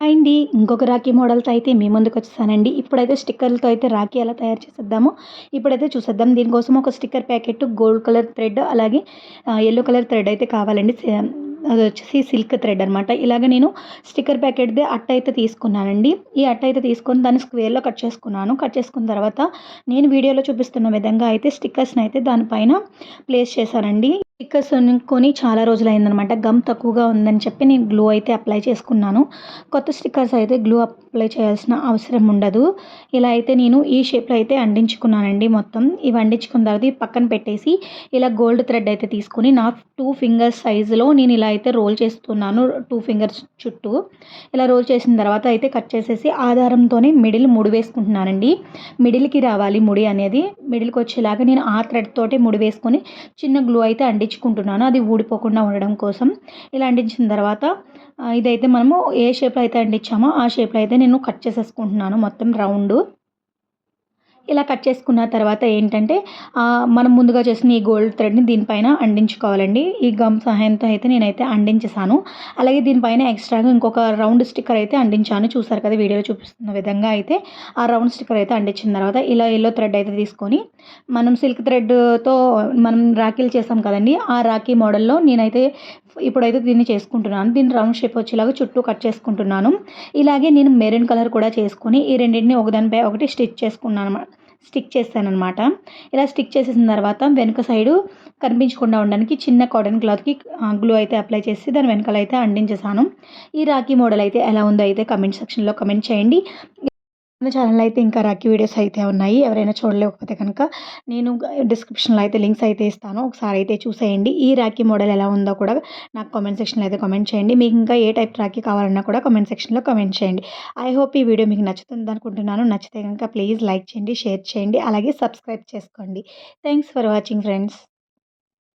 అండి ఇంకొక రాఖీ మోడల్తో అయితే మీ ముందుకు వచ్చేసానండి. ఇప్పుడైతే స్టిక్కర్లతో అయితే రాఖీ ఎలా తయారు చేసేద్దామో ఇప్పుడైతే చూసేద్దాం. దీనికోసం ఒక sticker packet gold colour thread అలాగే ఎల్లో కలర్ థ్రెడ్ అయితే కావాలండి. అది వచ్చేసి సిల్క్ థ్రెడ్ అనమాట ఇలాగ నేను స్టిక్కర్ ప్యాకెట్ది అట్ట అయితే తీసుకున్నానండి. ఈ అట్ట అయితే తీసుకొని దాన్ని స్క్వేర్లో కట్ చేసుకున్నాను. కట్ చేసుకున్న తర్వాత నేను వీడియోలో చూపిస్తున్న విధంగా అయితే స్టిక్కర్స్ని అయితే దానిపైన ప్లేస్ చేశానండి. స్టిక్కర్స్ కొని చాలా రోజులు అయిందనమాట గమ్ తక్కువగా ఉందని చెప్పి నేను గ్లూ అయితే అప్లై చేసుకున్నాను. కొత్త స్టిక్కర్స్ అయితే గ్లూ అప్లై చేయాల్సిన అవసరం ఉండదు. ఇలా అయితే నేను ఈ షేప్లో అయితే అండించుకున్నానండి మొత్తం. ఇవి వండించుకున్న తర్వాత పక్కన పెట్టేసి ఇలా గోల్డ్ థ్రెడ్ అయితే తీసుకుని నా టూ ఫింగర్స్ సైజులో నేను ఇలా అయితే రోల్ చేస్తున్నాను టూ ఫింగర్స్ చుట్టూ. ఇలా రోల్ చేసిన తర్వాత అయితే కట్ చేసేసి ఆధారంతోనే మిడిల్ ముడి వేసుకుంటున్నానండి. మిడిల్కి రావాలి ముడి అనేది. మిడిల్కి వచ్చేలాగా నేను ఆ థ్రెడ్ తోటి ముడి వేసుకొని చిన్న గ్లూ అయితే అండి అంటించుకుంటున్నాను అది ఊడిపోకుండా ఉండడం కోసం ఇలా అంటించిన తర్వాత ఇదైతే మనము ఏ షేప్లో అయితే అంటించామో ఆ షేప్లో అయితే నేను కట్ చేసేసుకుంటున్నాను. మొత్తం రౌండ్. ఇలా కట్ చేసుకున్న తర్వాత ఏంటంటే మనం ముందుగా చేసిన ఈ గోల్డ్ థ్రెడ్ని దీనిపైన అండించుకోవాలండి ఈ గమ్ సహాయంతో అయితే నేనైతే అండించేసాను అలాగే దీనిపైన ఎక్స్ట్రాగా ఇంకొక రౌండ్ స్టిక్కర్ అయితే అండించాను చూసారు కదా వీడియోలో చూపిస్తున్న విధంగా అయితే ఆ రౌండ్ స్టిక్కర్ అయితే అంటించిన తర్వాత ఇలా ఎల్లో థ్రెడ్ అయితే తీసుకొని మనం సిల్క్ థ్రెడ్తో మనం రాఖీలు చేసాం కదండి ఆ రాఖీ మోడల్లో నేనైతే ఇప్పుడైతే దీన్ని చేసుకుంటున్నాను. దీన్ని రౌండ్ షేప్ వచ్చేలాగా చుట్టూ కట్ చేసుకుంటున్నాను. ఇలాగే నేను మెరూన్ కలర్ కూడా చేసుకొని ఈ రెండింటిని ఒకదానిపై ఒకటి స్టిచ్ చేసుకున్నాను స్టిక్ చేస్తాను అనమాట ఇలా స్టిక్ చేసేసిన తర్వాత వెనుక సైడు కనిపించకుండా ఉండడానికి చిన్న కాటన్ క్లాత్కి గ్లూ అయితే అప్లై చేసి దాని వెనకాల అయితే అందించేసాను ఈ రాఖీ మోడల్ అయితే ఎలా ఉందో అయితే కమెంట్ సెక్షన్లో కమెంట్ చేయండి. మన ఛానల్ అయితే ఇంకా రాఖీ వీడియోస్ అయితే ఉన్నాయి. ఎవరైనా చూడలేకపోతే కనుక నేను డిస్క్రిప్షన్లో అయితే లింక్స్ అయితే ఇస్తాను. ఒకసారి అయితే చూసేయండి. ఈ రాఖీ మోడల్ ఎలా ఉందో కూడా నాకు కామెంట్ సెక్షన్లో అయితే కామెంట్ చేయండి. మీకు ఇంకా ఏ టైప్ రాఖీ కావాలన్నా కూడా కామెంట్ సెక్షన్లో కామెంట్ చేయండి. ఐ హోప్ ఈ వీడియో మీకు నచ్చుతుంది అనుకుంటున్నాను. నచ్చితే కనుక ప్లీజ్ లైక్ చేయండి షేర్ చేయండి అలాగే సబ్స్క్రైబ్ చేసుకోండి. Thanks for watching friends.